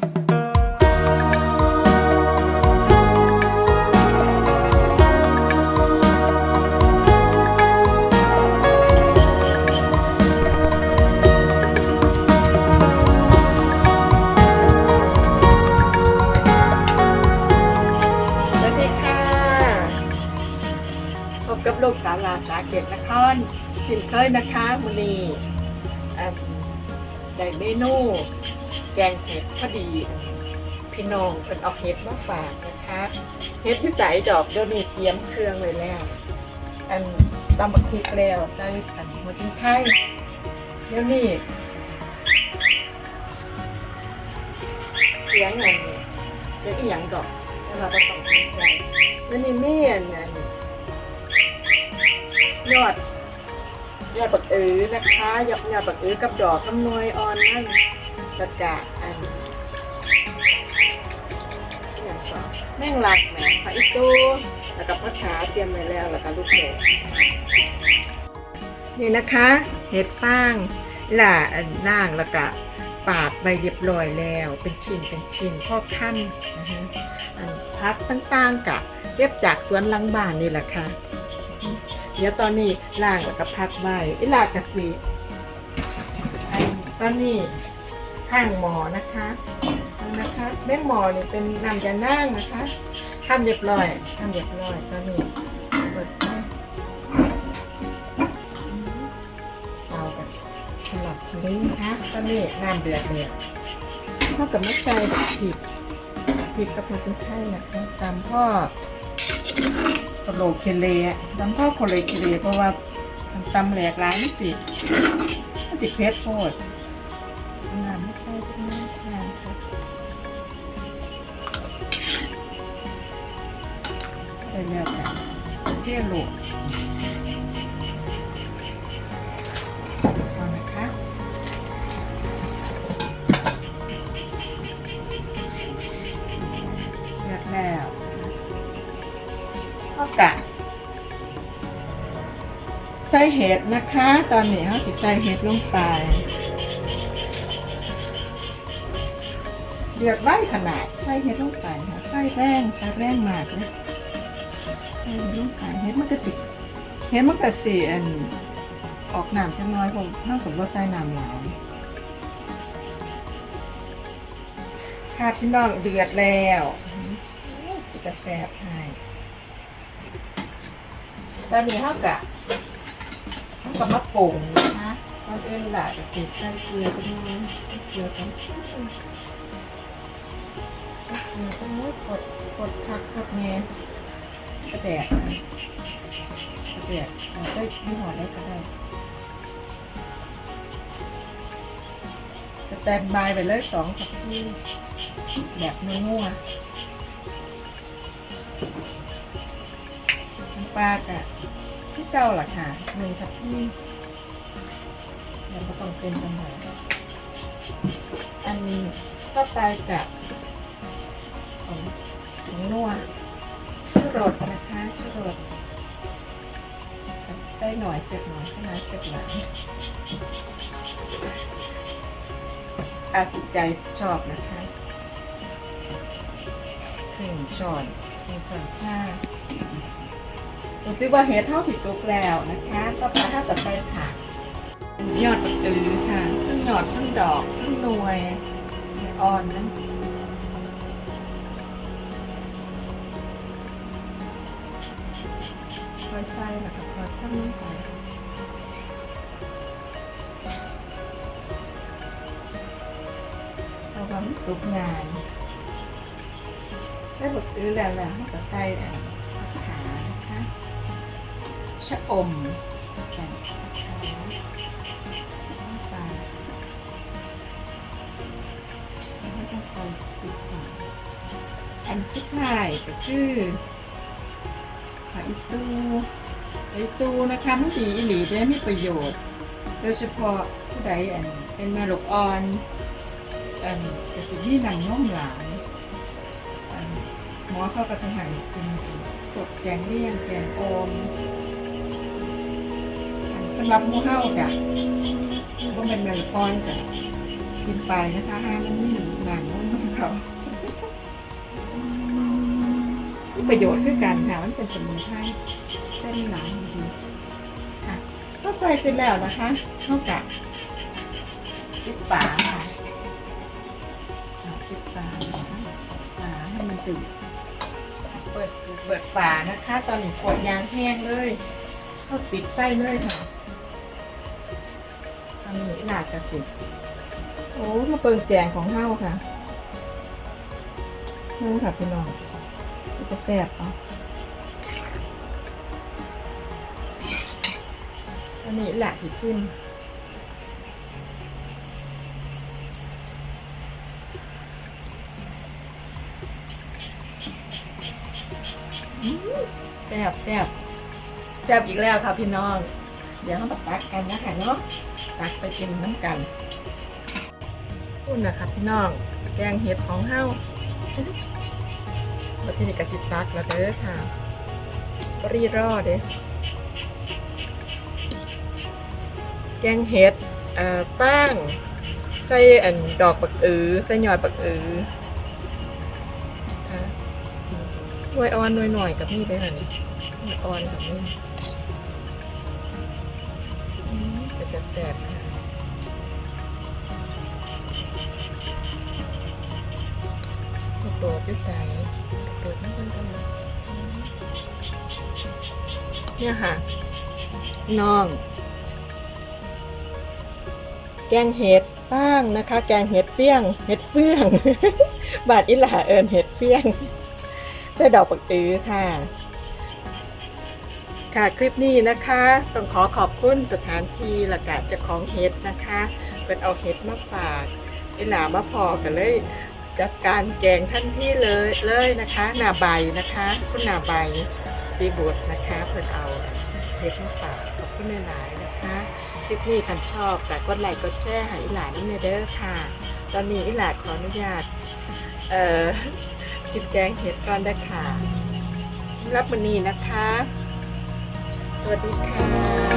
สวัสดีค่ะ พบกับลูกสาวลาสาเกตนครชินเคยนะคะวันนี้เอิ่มได้เมนู แกงเห็ดพอดี พี่น้องเป็นเอาเห็ดมาฝากนะคะเห็ดพิสัยดอกเดี๋ยวนี้เตรียมเครื่องไว้แล้ว อันตำบักพริกแล้วได้อันหัวจิ้งไทยเดี๋ยวนี้เสียงอันเสียงอียงดอกแล้วเราก็ต้องสนใจแล้วนี่เมียนอันยอดยอดบักเอ๋อนะคะยอดยอดบักเอ๋อกับดอกกำนวยอ่อนนั่น แล้วก็อันอย่างก่อแม่งหลักแหมผักอีตูแล้วก็ผักขาเตรียมไว้แล้วแล้วก็ลูกโดดนี่นะคะ เห็ดฟางล่าอันล่างแล้วก็ปาดใบเรียบร้อยแล้ว เป็นชิ้นเป็นชิ้นพ่อขั้นนะฮะอันพักต่างๆกะเก็บจากสวนหลังบ้านนี่แหละค่ะ เดี๋ยวตอนนี้ล่างแล้วก็พักไว้อีลากะสีอันตอนนี้ ข้างหมอนะคะนะคะแม่หมอนี่เป็นน้ำยานั่งนะคะขั้นเรียบร้อยขั้นเรียบร้อยตอนนี้เปิดไฟเอาแบบสลับลิ้นนะคะตอนนี้น้ำเดือดเนี่ยเท่ากับมะใส่ผิดพริกกับหัวจิ้งไข่นะคะตามพ่อกระโหลกเคเลอะตามพ่อโคเลเคเลเพราะว่าตำแหลกร้ายมันสิสิเพชรโพด น้ำไม่ใส่ทุกน้ำน้ำค่ะได้แล้วค่ะเที่ยวหลกก่อนะคะเลือกแล้วก็กะใส่เห็ดนะคะ ตอนนี้เขาสิใส่เห็ดลงไป เดือดไว้ขนาดใส่เห็ดลงไปค่ะใส่แรงใส่แรงมากเลยใส่เห็ดลงไปเห็ดมันก็สิเห็ดมันก็สิอันออกหน้ำจังน้อยผมนอกจากว่าใส่หน้ำหลายค่ะพี่น้องเดือดแล้วจะแสให้ตอนนี้เขากะเขากะมาปรุงนะคะตอนเอื่นหละจะติดใส่เกลือไปด้วยเกลือกันเก ลือต้องมุดกดกดคักกดแง่กระแดกนะกระแดกเอาได้ยี่ห้อได้ก็ได้ สแตนบายไปเลยสองทับที่แบบนัวๆน้ำปลากะที่เจ้าล่ะค่ะหนึ่งทับที่แล้วก็ต้องเป็นปัญหาอันนี้ก็ไปกับ ของของนัวชูรสนะคะชูรสได้หน่อยเสร็จหน่อยขนาดเสร็จหลังอาจิตใจชอบนะคะครึ่งช้อนครึ่งช้อนชารู้สึกว่าเห็ดเท่าสิสุกแล้วนะคะต่อไปเท่ากับใส่ผักยอดปักตือค่ะทั้งยอดทั้งดอกทั้งหน่วยอ่อนนั้น ใส่แล้วก็คอยทำลงไปเอาความนสุกง่ายได้บดอื้อแล้วและมันก็ใส่อันขานะคะชะอมใส่มะขามน้ำตาลแล้วก็ต้องคอยปิดฝาอันสุดท้ายก็คือผักอีตู ผักอีตูนะคะมันดีอีหลีได้มีประโยชน์ โดยเฉพาะผู้ใดอันเป็นม่ลูกอ่อนอันก็สิมีนำน้มหลายอันหมอเขาก็จะให้กินพวกแกงเลี่ยงแกงอมอันสำหรับหมูเฮากะว่าเป็นแมลกอนกะกินไปนะคะห้ามันมีหนังน้มเขาประโยชน์คือกันค่ะมันเป็นสมุนไพร ส้นหลังค่ะก็ใส่เสร็จแล้วนะคะเท่ากับปิดฝาค่ะปิดฝาฝาให้มันตื่นเปิดเปิดฝานะคะ ตอนนี้ขวดยางแห้งเลยก็ปิดไฟเลยค่ะตอนนี้หลากกระสิโอ้มาเปิงแจงของเฮ้าค่ะเมืองค่ะพี่น้องมันจะแสบเอา อนนี้แหลากสิขึ้นแซ่บแซ่บแซ่บอีกแล้วค่ะพี่น้อง เดี๋ยวเรามาตักกันนะคะเนาะตักไปกินน้ำกันพูดนะคะพี่น้อง แกงเห็ดของเฮ้ามาที่นี่กะจิตักแล้วเด้อค่ะรีรอเด้ แกงเห็ดเอ่อป้าง ใส่อันดอกบักอือใส่ยอดบักอือหน่วยอ่อนหน่วยหน่อยกับนี่เลยค่ะนี่หน่วยอ่อนกับนี่จะแสบค่ะกระโดดด้วยใจกระโดดนั่นกันกันเนี่ยค่ะ น้อง แกงเห็ดฟ้างนะคะ แกงเห็ดเฟี้ยง เห็ดเฟื่อง บาดอิหล่าเอิญเห็ดเฟี้ยงใช่ดอกปักตือค่ะ ค่ะคลิปนี้นะคะ ต้องขอขอบคุณสถานที่ละกาเจ้าของเห็ดนะคะเป็นเอาเห็ดมาฝากเวลามาพอกันเลยจัดการแกงท่านที่เลยเลยนะคะ หน้าใบนะคะ คุณหน้าใบปีบุตรนะคะ เพิ่นเอา เห็ดมาฝากขอบคุณหลายๆนะคะ คลิปนี้คันชอบกดกดไลค์กดแชร์ให้อีหลาน้ำเนเด้อค่ะ ตอนนี้อีหลาขออนุญาต เอ่อกินแกงเห็ดก่อนได้ค่ะรับมันนี้นะคะ สวัสดีค่ะ